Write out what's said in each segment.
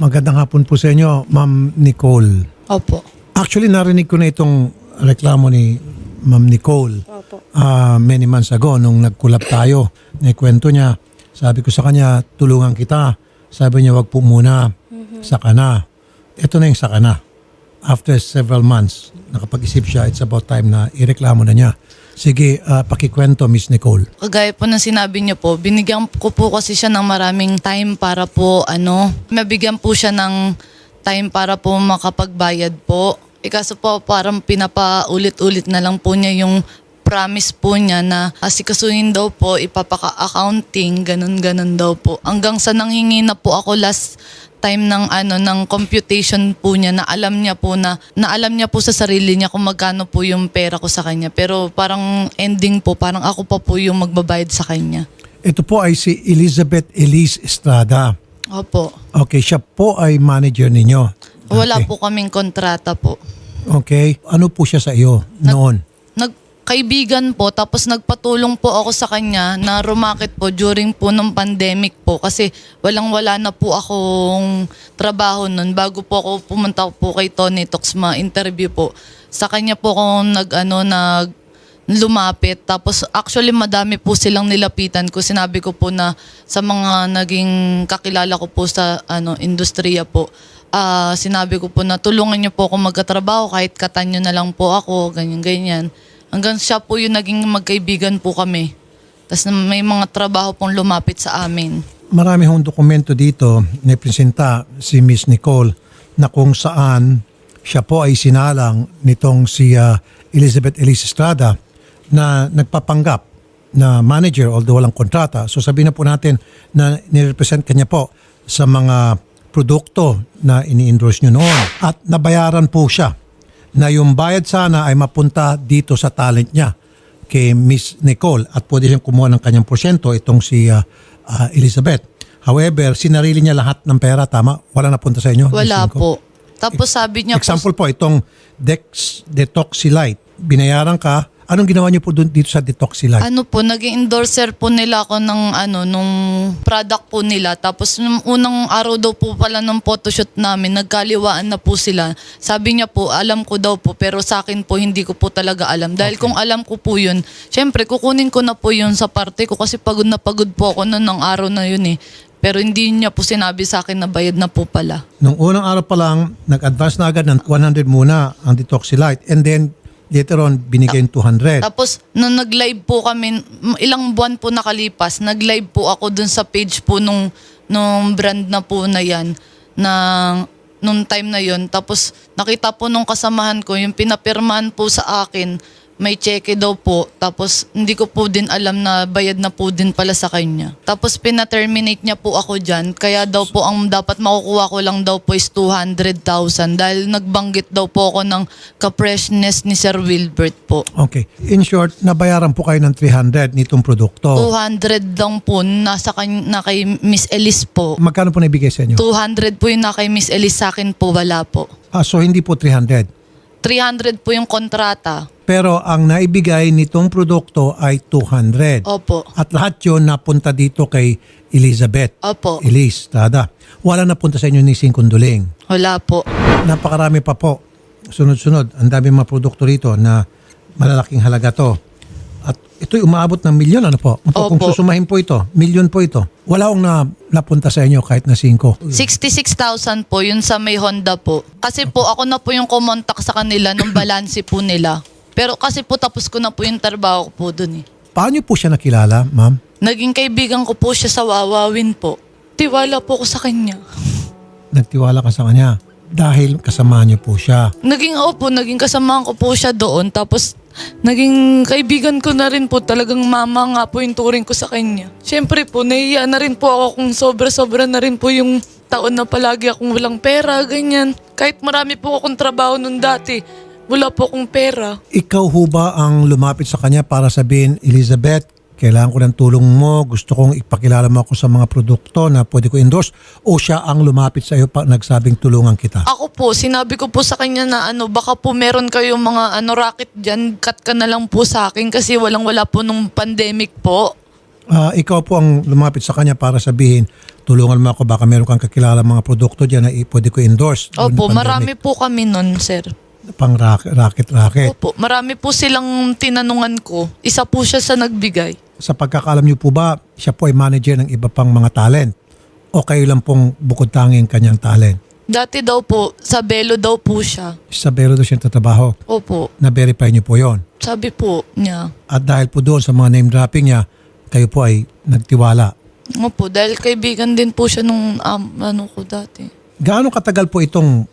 Magandang hapon po sa inyo, Ma'am Nicole. Opo. Actually, narinig ko na itong reklamo ni Ma'am Nicole Opo. ah, many months ago nung nagkulap tayo. Naikwento niya, sabi ko sa kanya, tulungan kita. Sabi niya, wag po muna, saka na. Ito na yung saka na. After several months, nakapag-isip siya, it's about time na ireklamo na niya. Sige, ah, pakikwento, Miss Nicole. Kagaya po ng sinabi niyo po, binigyan ko po kasi siya ng maraming time para po ano, mabigyan po siya ng time para po makapagbayad po. E kaso po parang pinapaulit-ulit na lang po niya yung promise po niya na asikasuhin daw po, ipapaka-accounting, ganun-ganun daw po. Hanggang sa nanghingi na po ako last time ng ano ng computation po niya na alam niya po na na alam niya po sa sarili niya kung magkano po yung pera ko sa kanya pero parang ending po parang ako pa po yung magbabayad sa kanya. Ito po ay si Elizabeth Elise Estrada. Opo. Okay, siya po ay manager ninyo. Wala Okay. po kaming kontrata po. Okay. Ano po siya sa iyo noon? Nagkaibigan po tapos nagpatulong po ako sa kanya na rumakit po during po ng pandemic po. Kasi walang-wala na po akong trabaho nun. Bago po ako pumunta po kay Tony Talks ma-interview po. Sa kanya po ako nag ano nag lumapit. Tapos actually madami po silang nilapitan ko. Sinabi ko po na sa mga naging kakilala ko po sa ano industriya po ah sinabi ko po na tulungan niyo po ako magkatrabaho kahit katanyo na lang po ako ganyan ganyan hanggang siya po yung naging magkaibigan po kami tapos may mga trabaho pong lumapit sa amin Marami hong dokumento dito na presenta si Miss Nicole na kung saan siya po ay sinalang nitong si ah, Elizabeth Elise Estrada na nagpapanggap na manager although walang kontrata. So sabihin na po natin na nirepresent kanya po sa mga produkto na ini-endorse nyo noon. At nabayaran po siya na yung bayad sana ay mapunta dito sa talent niya kay Miss Nicole at pwede siyang kumuha ng kanyang porsyento itong si ah, ah, Elizabeth. However, sinarili niya lahat ng pera, tama? Wala napunta sa inyo? Wala po tapos sabi niya Example po po, itong Dex Detoxylite. Binayaran ka. Anong ginawa niyo po dun, dito sa Detoxylite? Ano po, naging endorser po nila ako ng ano, nung product po nila. Tapos nung unang araw daw po pala ng photoshoot namin, nagkaliwaan na po sila. Sabi niya po, alam ko daw po, pero sa akin po hindi ko po talaga alam. Dahil kung alam ko po yun, syempre kukunin ko na po yun sa parte ko kasi pagod na pagod po ako noon ng araw na yun eh. Pero hindi niya po sinabi sa akin na bayad na po pala. Nung unang araw pa lang, nag-advance na agad ng 100 muna ang Detoxylite. And then, later on, binigay yung 200. Tapos, nung nag-live po kami, ilang buwan po nakalipas, nag-live po ako dun sa page po nung, nung brand na po na yan, na nung time na yon Tapos, nakita po nung kasamahan ko, yung pinapirmahan po sa akin, may cheque daw po. Tapos, hindi ko po din alam na bayad na po din pala sa kanya. Tapos, pina-terminate niya po ako dyan. Kaya daw po, ang dapat makukuha ko lang daw po is 200,000. Dahil nagbanggit daw po ako ng ka-freshness ni Sir Wilbert po. Okay. In short, nabayaran po kayo ng 300 nitong produkto. 200 lang po nasa kan- na kay Miss Elise po. Magkano po naibigay sa inyo? 200 po yung na kay Miss Elise sa akin po, wala po. Ah, so, hindi po 300. 300 po yung kontrata. Pero ang naibigay nitong produkto ay 200. Opo. At lahat yun napunta dito kay Elizabeth. Opo. Elise, tada. Wala napunta sa inyo ni Sing Kunduling. Wala po. Napakarami pa po. Sunod-sunod. Ang dami mga produkto rito na malalaking halaga to. At ito'y umaabot ng milyon. Ano po? Kung Opo. susumahin po ito, milyon po ito. Wala akong na, napunta sa inyo kahit na 5. 66,000 po yun sa may Honda po. Kasi po ako na po yung kumontak sa kanila nung balanse po nila. Pero kasi po tapos ko na po yung trabaho ko po dun eh. Paano po siya nakilala, ma'am? Naging kaibigan ko po siya sa Wawawin po. Tiwala po ko sa kanya. Nagtiwala ka sa kanya dahil kasama niyo po siya. Naging opo, naging kasamahan ko po siya doon. Tapos, naging kaibigan ko na rin po. Talagang mama nga po yung turing ko sa kanya. Siyempre po, nahiya na rin po ako kung sobra-sobra na rin po yung taon na palagi akong walang pera, ganyan. Kahit marami po akong trabaho nung dati, wala po akong pera. Ikaw ho ba ang lumapit sa kanya para sabihin, Elizabeth, kailangan ko ng tulong mo, gusto kong ipakilala mo ako sa mga produkto na pwede ko endorse, o siya ang lumapit sa iyo pa nagsabing tulungan kita? Ako po, sinabi ko po sa kanya na ano, baka po meron kayong mga ano racket dyan, cut ka na lang po sa akin kasi walang wala po nung pandemic po. Ah, ikaw po ang lumapit sa kanya para sabihin, tulungan mo ako, baka meron kang kakilala mga produkto dyan na i- pwede ko endorse. during Opo, the marami po kami nun, sir. Pang racket, racket, racket. Opo, marami po silang tinanungan ko. Isa po siya sa nagbigay. Sa pagkakalam niyo po ba, siya po ay manager ng iba pang mga talent? O kayo lang pong bukod tanging kanyang talent? Dati daw po, sa Belo daw po siya. Sa Bero daw siya tatrabaho. Opo, Na-verify niyo po yon. sabi po niya. At dahil po doon sa mga name dropping niya, kayo po ay nagtiwala. Opo, dahil kaibigan din po siya nung um, ano ko dati. Gaano katagal po itong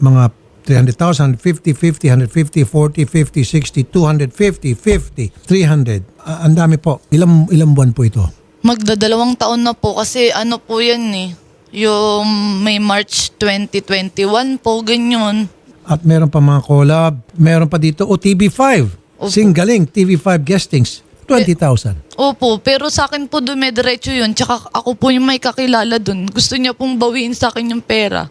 mga 300,000, 50, 50, 150, 40, 50, 60, 250, 50, 300. Ah, ang dami po. Ilang, ilang buwan po ito? Magdadalawang taon na po kasi ano po yan eh. Yung may March 2021 po, ganyan. At meron pa mga collab. Meron pa dito, o TV5. Opo. Singgaling, TV5 guestings. 20,000. Opo, pero sa akin po dumidiretso yun. Tsaka ako po yung may kakilala dun. Gusto niya pong bawiin sa akin yung pera.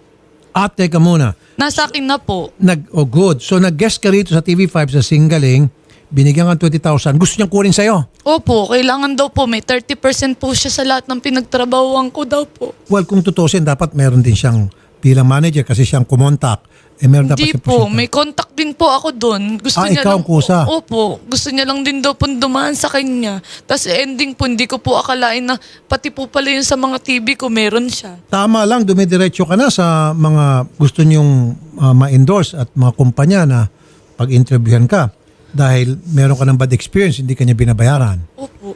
At teka muna, Nasa akin na po. nag, oh good. So nag-guest ka rito sa TV5 sa Singgaling, binigyan ka ng 20,000. Gusto niyang kunin sa'yo. Opo, kailangan daw po. May 30% po siya sa lahat ng pinagtrabahuan ko daw po. Well, kung tutusin, dapat meron din siyang bilang manager kasi siyang kumontak. Eh, meron dapat Hindi siyang po, may contact din po ako doon. Gusto Ah, niya ikaw lang, ang kusa. Opo, gusto niya lang din daw po dumaan sa kanya. Tapos ending po, hindi ko po akalain na pati po pala yun sa mga TV ko, meron siya. Tama lang, dumidiretso ka na sa mga gusto niyong ah, ma-endorse at mga kumpanya na pag-interviewhan ka. Dahil meron ka ng bad experience, hindi ka niya binabayaran. Opo.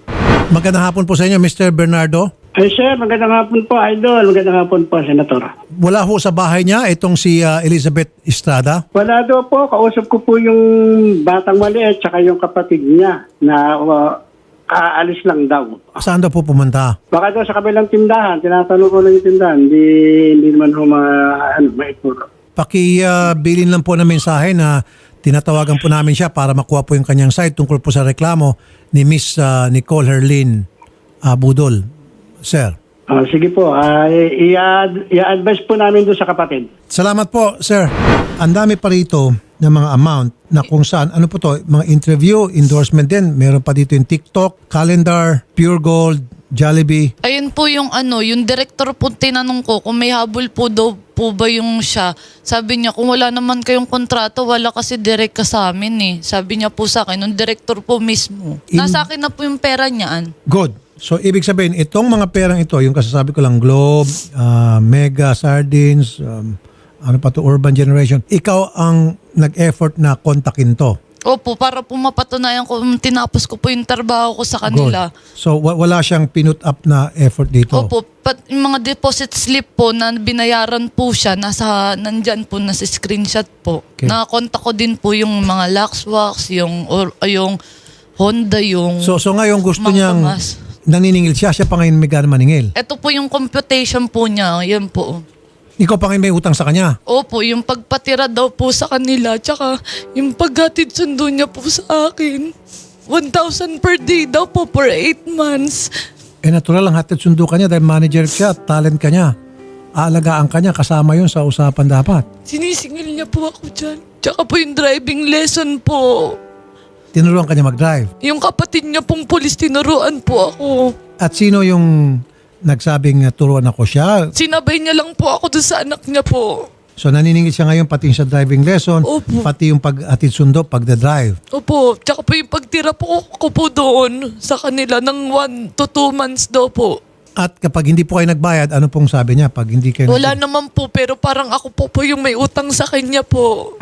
Magandang hapon po sa inyo, Mr. Bernardo. Ay sir, magandang hapon po, Idol. Magandang hapon po, Senator. Wala ho sa bahay niya itong si ah, Elizabeth Estrada. Wala daw po, kausap ko po yung batang maliit tsaka yung kapatid niya na uh, kaalis lang daw. Saan daw po pumunta? Baka daw sa kabilang tindahan, tinatanong ko lang yung tindahan, hindi, hindi naman ho ma, ano, maituro. Pakibilin lang po ng mensahe na tinatawagan po namin siya para makuha po yung kanyang side tungkol po sa reklamo ni Miss ah, Nicole Herlin ah, Budol. Sir. Ah, sige po, ah, i- i- i-advise po namin doon sa kapatid. Salamat po, sir. Ang dami pa rito ng mga amount na kung saan, ano po to, mga interview, endorsement din. Meron pa dito yung TikTok, calendar, Pure Gold, Jollibee. Ayun po yung ano, yung director po tinanong ko kung may habol po daw po ba yung siya. Sabi niya, kung wala naman kayong kontrato, wala kasi direct ka sa amin eh. Sabi niya po sa akin, yung director po mismo. In- Nasa akin na po yung pera niyaan. Good. So, ibig sabihin, itong mga perang ito, yung kasasabi ko lang, Globe, ah, Mega, Sardines, um, ano pa to, Urban Generation, ikaw ang nag-effort na kontakin to. Opo, para po mapatunayan ko, mm, tinapos ko po yung trabaho ko sa Good. kanila. So, wa- wala siyang pinut up na effort dito. Opo, pat, yung mga deposit slip po na binayaran po siya, nasa, nandyan po, nasa screenshot po. Okay. Nakakonta ko din po yung mga Luxwax, yung, or, yung Honda, yung... So, so ngayon gusto Mga niyang Tomas. Naniningil siya, siya pa ngayon may gana maningil. Ito po yung computation po niya, yan po. Ikaw pa ngayon may utang sa kanya. Opo, yung pagpatira daw po sa kanila, tsaka yung paghatid sundo niya po sa akin. 1,000 per day daw po for 8 months. Eh natural lang hatid sundo ka niya dahil manager siya, talent ka niya. Aalagaan ka niya, kasama yun sa usapan dapat. Sinisingil niya po ako dyan. Tsaka po yung driving lesson po. Tinuruan ka niya mag-drive. Yung kapatid niya pong pulis, tinuruan po ako. At sino yung nagsabing uh, turuan ako siya? Sinabay niya lang po ako doon sa anak niya po. So naniningil siya ngayon pati sa driving lesson, Opo. pati yung pag-atid sundo, pagda-drive. Opo, tsaka po yung pagtira po ko po doon sa kanila ng 1 to 2 months daw po. At kapag hindi po kayo nagbayad, ano pong sabi niya? Pag hindi kayo Wala nag- naman po, pero parang ako po po yung may utang sa kanya po.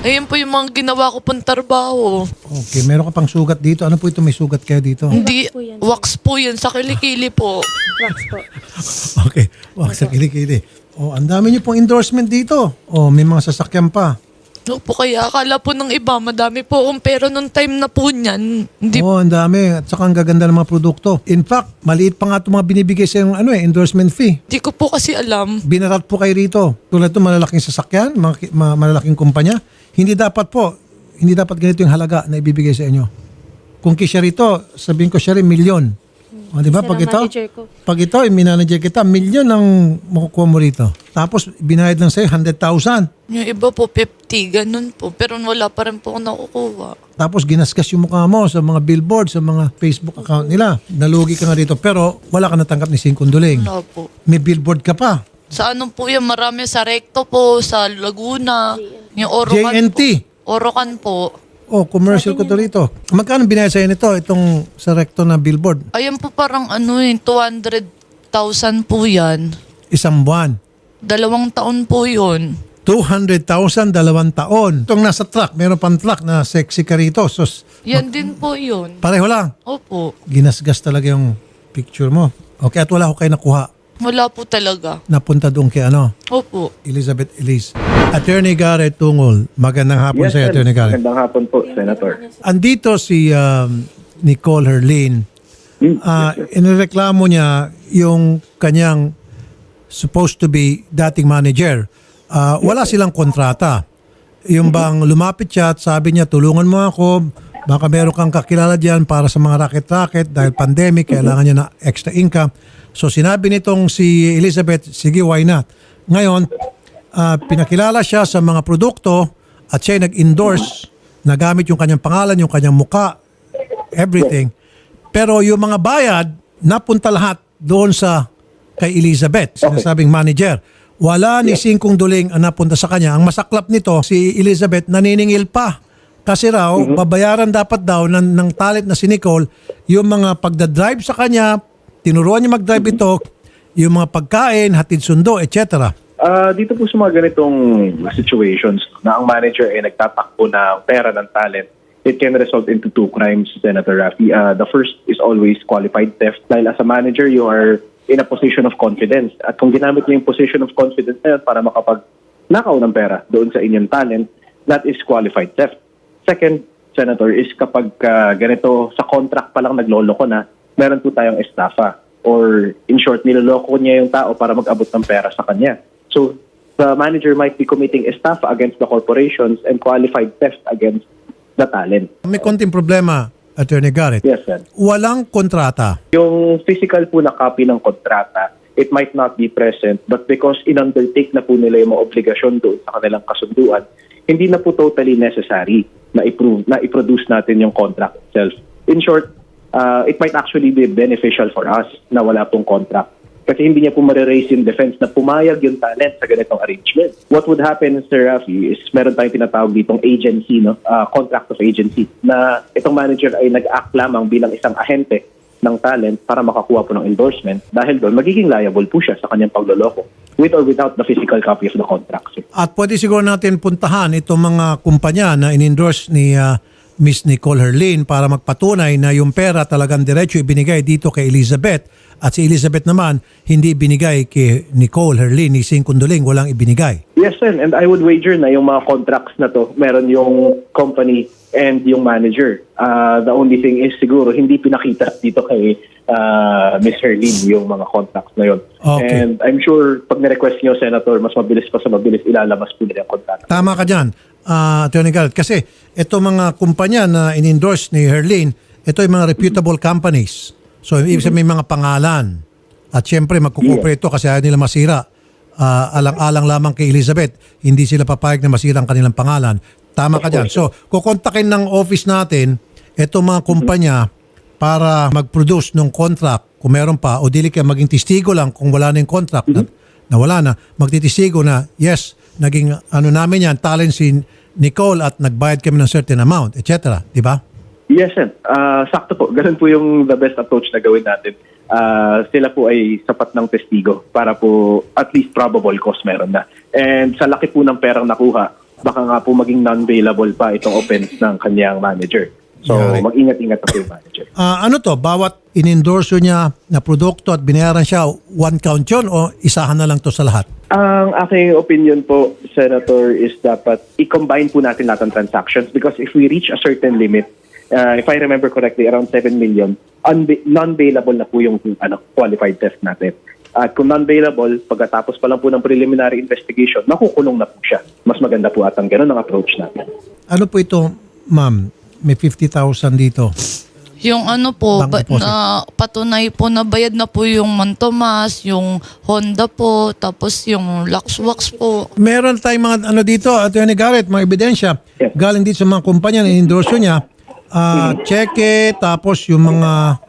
Ayun po yung mga ginawa ko pong trabaho. Okay, meron ka pang sugat dito. Ano po ito? May sugat kayo dito? Hindi, po yan. wax po yan sa kilikili po. Wax po. Okay, wag sa kilikili. Oh, ang dami niyo pong endorsement dito. Oh, may mga sasakyan pa. Opo, kaya akala po ng iba, madami po akong pero nung time na po niyan, hindi Oo, oh, ang dami. At saka ang gaganda ng mga produkto. In fact, maliit pa nga itong mga binibigay sa yung ano eh, endorsement fee. Hindi ko po kasi alam. Binarat po kayo rito. Tulad ito, malalaking sasakyan, mga, malalaking kumpanya. Hindi dapat po, hindi dapat ganito yung halaga na ibibigay sa inyo. Kung kisya rito, sabihin ko siya rin milyon. O, di ba? Pag ito, manager ko. pag ito, i-manager kita, milyon ang makukuha mo rito. Tapos, binayad lang sa'yo, 100,000. Yung iba po, 50, ganun po. Pero wala pa rin po ako nakukuha. Tapos, ginasgas yung mukha mo sa mga billboard, sa mga Facebook account nila. Nalugi ka nga dito, pero wala ka natanggap ni Singkong Duling. Wala po. May billboard ka pa. Sa ano po yan, marami sa Recto po, sa Laguna, yung Orocan JNT. po. Orocan po. Oh, commercial ko to rito. Magkano binayad sa'yo nito, itong sa recto na billboard? Ayan po parang ano yun, 200,000 po yan. Isang buwan. Dalawang taon po yun. 200,000, dalawang taon. Itong nasa truck, meron pang truck na sexy ka rito. So, Yan din po yun. pareho lang. Opo. Ginasgas talaga yung picture mo. Okay, at wala ko kayo nakuha. Wala po talaga. Napunta doon kay ano, Opo. Elizabeth Elise. Attorney Garrett Tungol. Magandang hapon Yes, sa iyo. Attorney Garrett. Magandang hapon po, Senator. Andito si um, Nicole Herlin. Hmm, Ah, inireklamo niya yung kanyang supposed to be dating manager. Ah, wala silang kontrata. Yung bang lumapit siya at sabi niya, tulungan mo ako, baka meron kang kakilala dyan para sa mga racket-racket dahil pandemic, kailangan niya na extra income. So sinabi nitong si Elizabeth, sige, why not? Ngayon, ah, pinakilala siya sa mga produkto at siya ay nag-endorse na gamit yung kanyang pangalan, yung kanyang muka, everything. Pero yung mga bayad, napunta lahat doon sa kay Elizabeth, sinasabing manager. Wala ni Singkong Duling ang napunta sa kanya. Ang masaklap nito, si Elizabeth naniningil pa. Kasi raw, babayaran dapat daw ng, ng talent na si Nicole yung mga pagdadrive sa kanya, tinuruan niya mag-drive ito, yung mga pagkain, hatid sundo, etc. Ah, dito po sa mga ganitong situations na ang manager ay nagtatakbo ng pera ng talent, it can result into two crimes, Senator Rafi. Ah, the first is always qualified theft. Dahil as a manager, you are in a position of confidence. At kung ginamit mo yung position of confidence na para makapag nakaw ng pera doon sa inyong talent, that is qualified theft. Second, Senator, is kapag ah, ganito sa contract pa lang nagloloko na, meron po tayong estafa. Or in short, niloloko niya yung tao para mag-abot ng pera sa kanya. So, the manager might be committing estafa against the corporations and qualified theft against the talent. May konting problema, Attorney Garrett. Yes, sir. Walang kontrata. Yung physical po na copy ng kontrata, it might not be present, but because in-undertake na po nila yung mga obligasyon doon sa kanilang kasunduan, hindi na po totally necessary na i-prove, na i-produce natin yung contract itself. In short, uh, it might actually be beneficial for us na wala pong contract. Kasi hindi niya po mariraise yung defense na pumayag yung talent sa ganitong arrangement. What would happen, Sir Rafi, is meron tayong tinatawag ditong agency, no? Uh, contract of agency, na itong manager ay nag-act lamang bilang isang ahente ng talent para makakuha po ng endorsement. Dahil doon, magiging liable po siya sa kanyang pagloloko with or without the physical copy of the contract. At pwede siguro natin puntahan itong mga kumpanya na in-endorse ni ah, Miss Nicole Herlin para magpatunay na yung pera talagang diretso ibinigay dito kay Elizabeth at si Elizabeth naman hindi binigay kay Nicole Herlin ni Sing Kunduling walang ibinigay. Yes, sir. And I would wager na yung mga contracts na to, meron yung company and yung manager. Uh, the only thing is siguro hindi pinakita dito kay uh, Ms. Herlin yung mga contracts na yun. Okay. And I'm sure pag na-request nyo, Senator, mas mabilis pa sa mabilis ilalabas po nila yung contract. Tama ka dyan, ah, Attorney Garrett. Kasi ito mga kumpanya na in-endorse ni Herlin, ito yung mga reputable companies. So, ibig sabihin may mga pangalan. At syempre, magkukooperate ito kasi ayaw nila masira. Ah, alang-alang lamang kay Elizabeth, hindi sila papayag na masira ang kanilang pangalan. Tama ka dyan. So, kukontakin ng office natin itong mga kumpanya para mag-produce ng contract kung meron pa o dili kaya maging testigo lang kung wala na yung contract na, na wala na, magtitestigo na yes, naging ano namin yan, talent si Nicole at nagbayad kami ng certain amount, etc. Di ba? Yes, sir. Ah, sakto po. Ganun po yung the best approach na gawin natin. Ah, sila po ay sapat ng testigo para po at least probable cause meron na. And sa laki po ng perang nakuha, baka nga po maging non-bailable pa itong offense ng kanyang manager. So, Yeah. mag-ingat-ingat na po yung manager. Ah, ano to, bawat in-endorse niya na produkto at binayaran siya, one count yun o isahan na lang to sa lahat? Ang aking opinion po, Senator, is dapat i-combine po natin lahat ng transactions because if we reach a certain limit, uh, if I remember correctly, around 7 million, unba- non-bailable na po yung ano, qualified theft natin. At kung non-bailable, pagkatapos pa lang po ng preliminary investigation, nakukulong na po siya. Mas maganda po atang ganun ang approach natin. Ano po ito, ma'am? May 50,000 dito. Yung ano po, Bank ba- deposit. na patunay po na bayad na po yung Mantomas, yung Honda po, tapos yung Luxwax po. Meron tayong mga ano dito, Attorney Garrett, mga ebidensya. Yes. Galing dito sa mga kumpanya na endorse niya. Ah, cheque, tapos yung mga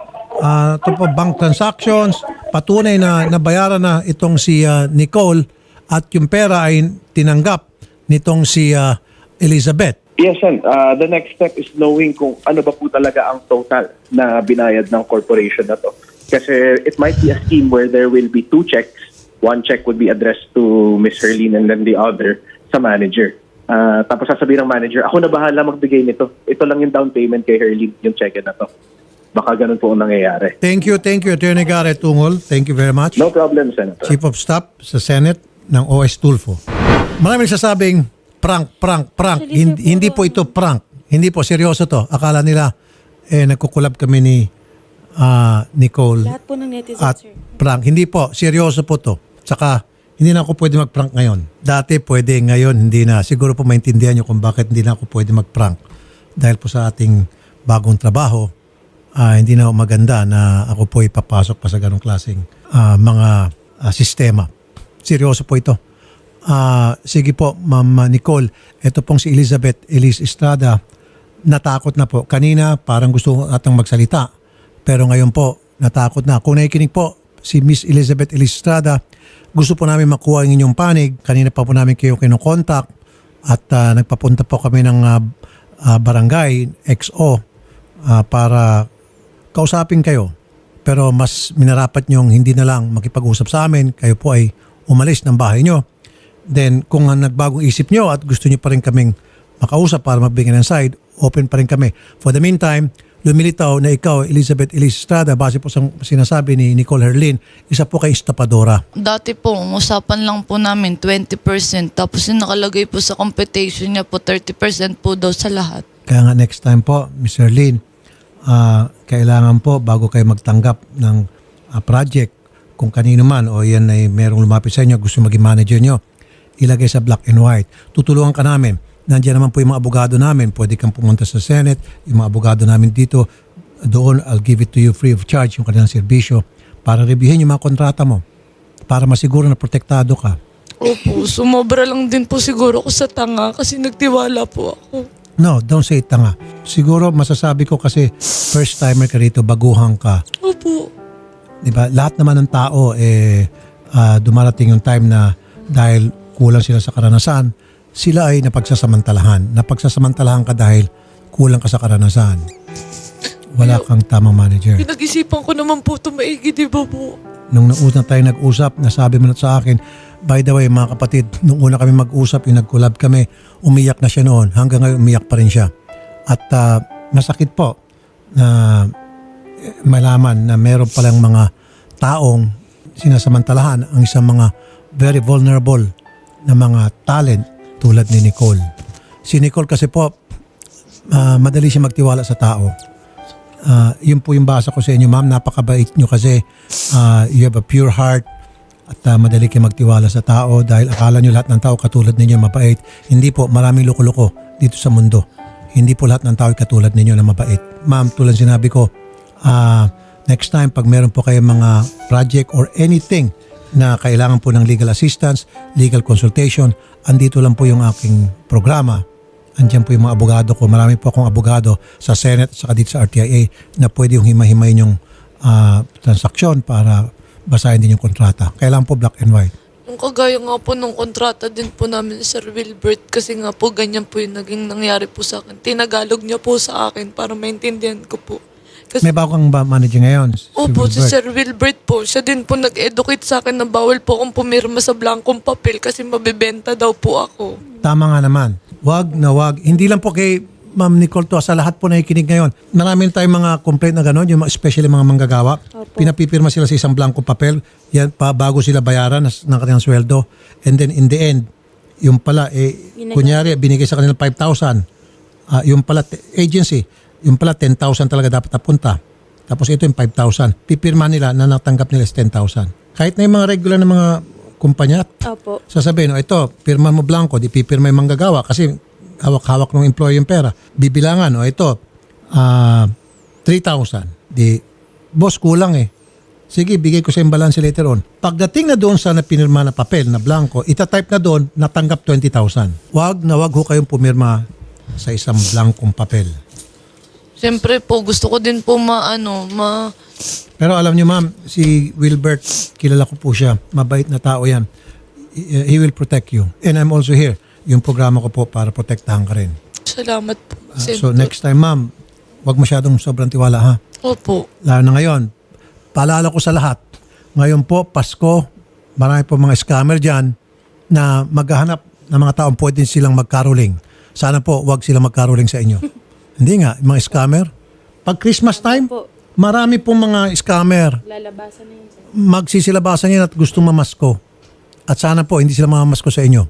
ito po, bank transactions, patunay na nabayaran na itong si ah, Nicole at yung pera ay tinanggap nitong si ah, Elizabeth. Yes, Sen. Uh, the next step is knowing kung ano ba po talaga ang total na binayad ng corporation na to. Kasi it might be a scheme where there will be two checks. One check would be addressed to Miss Herlene and then the other sa manager. Uh, tapos sasabihin ng manager, ako na bahala magbigay nito. Ito lang yung down payment kay Herlene, yung check na to. Baka ganun po ang nangyayari. Thank you, thank you, Attorney Garrett Tungol. Thank you very much. No problem, Senator. Chief of Staff sa Senate ng OS Tulfo. Maraming sasabing prank, prank, prank. Hindi, hindi po ito prank. Hindi po, seryoso to. Akala nila, eh, nagkukulab kami ni ah, Nicole Lahat po ng netizens, at sir. prank. Hindi po, seryoso po to. Tsaka, hindi na ako pwede mag-prank ngayon. Dati pwede, ngayon hindi na. Siguro po maintindihan nyo kung bakit hindi na ako pwede mag-prank. Dahil po sa ating bagong trabaho, ah, hindi na maganda na ako po ipapasok pa sa ganong klaseng ah, mga ah, sistema. Seryoso po ito. Ah, sige po, Ma'am Nicole, ito pong si Elizabeth Elise Estrada, natakot na po. Kanina parang gusto atang magsalita, pero ngayon po natakot na. Kung nakikinig po si Miss Elizabeth Elise Estrada, gusto po namin makuha ang inyong panig. Kanina pa po namin kayo kinokontak at ah, nagpapunta po kami ng ah, ah, barangay XO ah, para kausapin kayo. Pero mas minarapat nyong hindi na lang makipag-usap sa amin. Kayo po ay umalis ng bahay nyo. Then kung ang nagbagong isip nyo at gusto nyo pa rin kaming makausap para magbigay ng side, open pa rin kami. For the meantime, lumilitaw na ikaw, Elizabeth Elise Estrada, base po sa sinasabi ni Nicole Herlin, isa po kay estapadora. Dati po, usapan lang po namin 20%, tapos yung nakalagay po sa computation niya po 30% po daw sa lahat. Kaya nga next time po, Ms. Herlin, ah, kailangan po bago kayo magtanggap ng ah, project, kung kanino man o yan ay merong lumapit sa inyo, gusto maging manager nyo, ilagay sa black and white. Tutulungan ka namin. Nandiyan naman po yung mga abogado namin. Pwede kang pumunta sa Senate. Yung mga abogado namin dito, doon I'll give it to you free of charge yung kanilang serbisyo para reviewin yung mga kontrata mo para masiguro na protektado ka. Opo, sumobra lang din po siguro ako sa tanga kasi nagtiwala po ako. No, don't say tanga. Siguro masasabi ko kasi first timer ka rito, baguhan ka. Opo. 'Di ba? Lahat naman ng tao eh ah, dumarating yung time na dahil kulang sila sa karanasan, sila ay napagsasamantalahan. Napagsasamantalahan ka dahil kulang ka sa karanasan. Wala kang tamang manager. Pinag-isipan ko naman po ito maigi, di ba po? Nung nauna tayo nag-usap, nasabi mo na sa akin, by the way, mga kapatid, nung una kami mag-usap, yung nag-collab kami, umiyak na siya noon. Hanggang ngayon, umiyak pa rin siya. At ah, masakit po na eh, malaman na meron palang mga taong sinasamantalahan ang isang mga very vulnerable na mga talent tulad ni Nicole. Si Nicole kasi po, ah, madali siya magtiwala sa tao. Ah, yun po yung basa ko sa inyo, ma'am. Napakabait nyo kasi ah, you have a pure heart at ah, madali kayo magtiwala sa tao dahil akala nyo lahat ng tao katulad ninyo mabait. Hindi po, maraming loko-loko dito sa mundo. Hindi po lahat ng tao katulad ninyo na mabait. Ma'am, tulad sinabi ko, ah, next time pag meron po kayong mga project or anything na kailangan po ng legal assistance, legal consultation, andito lang po yung aking programa andyan po yung mga abogado ko. Marami po akong abogado sa Senate at dito sa RTIA na pwede yung himay-himay yung ah, transaksyon para basahin din yung kontrata. Kailangan po black and white. Yung kagaya nga po nung kontrata din po namin ni Sir Wilbert kasi nga po ganyan po yung naging nangyari po sa akin. Tinagalog niya po sa akin para maintindihan ko po. Kasi, May bago kang ba manager ngayon? Si Opo, si. Sir Wilbert po, siya din po nag-educate sa akin na bawal po akong pumirma sa blankong papel kasi mabibenta daw po ako. Tama nga naman. Wag na wag. Hindi lang po kay Ma'am Nicole to, sa lahat po na ikinig ngayon. Marami tayong mga complaint na gano'n, yung mga, especially mga manggagawa. Pinapipirma sila sa isang blankong papel, yan pa bago sila bayaran nas- ng kanilang sweldo. And then in the end, yung pala, eh, kunyari, binigay sa kanila 5,000. Ah, yung pala, t- agency, yung pala 10,000 talaga dapat napunta. Tapos ito yung 5,000. Pipirma nila na natanggap nila is 10,000. Kahit na yung mga regular na mga kumpanya, Opo. sasabihin, o ito, pirma mo blanco, di pipirma yung manggagawa kasi hawak-hawak ng employer yung pera. Bibilangan, o ito, ah, 3,000. Di, boss, kulang eh. Sige, bigay ko sa yung balance later on. Pagdating na doon sa na pinirma na papel na blanco, itatype na doon, natanggap 20,000. Wag na wag ho kayong pumirma sa isang blankong papel. Siyempre po, gusto ko din po maano, ma... Pero alam niyo ma'am, si Wilbert, kilala ko po siya. Mabait na tao yan. He he will protect you. And I'm also here. Yung programa ko po para protektahan ka rin. Salamat po. Ah, so next time ma'am, wag masyadong sobrang tiwala ha. Opo. Lalo na ngayon, paalala ko sa lahat, ngayon po, Pasko, marami po mga scammer dyan na maghahanap ng mga taong pwede silang magkaroling. Sana po, wag silang magkaroling sa inyo. Hindi nga, mga scammer. Pag Christmas time, marami pong mga scammer. Lalabasan na yun. sir. Magsisilabasan yan at gustong mamasko. At sana po, hindi sila mamamasko sa inyo.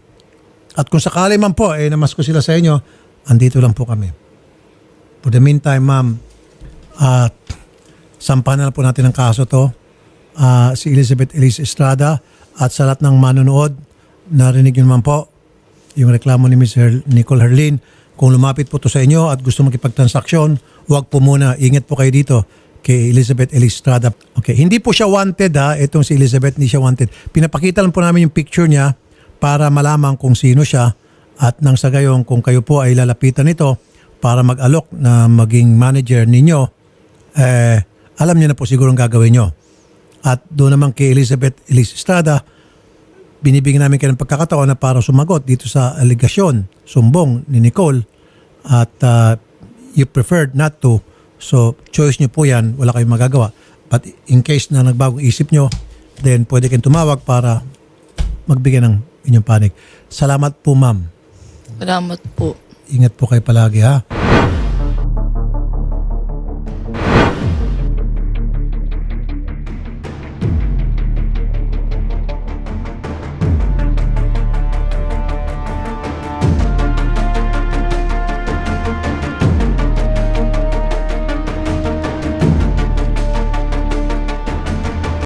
At kung sakali man po, eh, namasko sila sa inyo, andito lang po kami. For the meantime, ma'am, at sampahan na lang po natin ang kaso to. Ah, si Elizabeth Elise Estrada at sa lahat ng manonood, narinig nyo naman po yung reklamo ni Ms. Her- Nicole Herlin. Kung lumapit po to sa inyo at gusto makipagtransaksyon, huwag po muna. Ingat po kayo dito kay Elizabeth Elise Estrada. Okay, hindi po siya wanted ha. Itong si Elizabeth, hindi siya wanted. Pinapakita lang po namin yung picture niya para malaman kung sino siya at nang sa gayon kung kayo po ay lalapitan nito para mag-alok na maging manager ninyo, eh, alam niyo na po siguro ang gagawin nyo. At doon naman kay Elizabeth Elise Estrada, binibigyan namin kayo ng pagkakataon na para sumagot dito sa aligasyon, sumbong ni Nicole at uh, you preferred not to. So, choice nyo po yan, wala kayong magagawa. But in case na nagbagong isip nyo, then pwede kayong tumawag para magbigay ng inyong panig. Salamat po ma'am. Salamat po. Ingat po kayo palagi ha.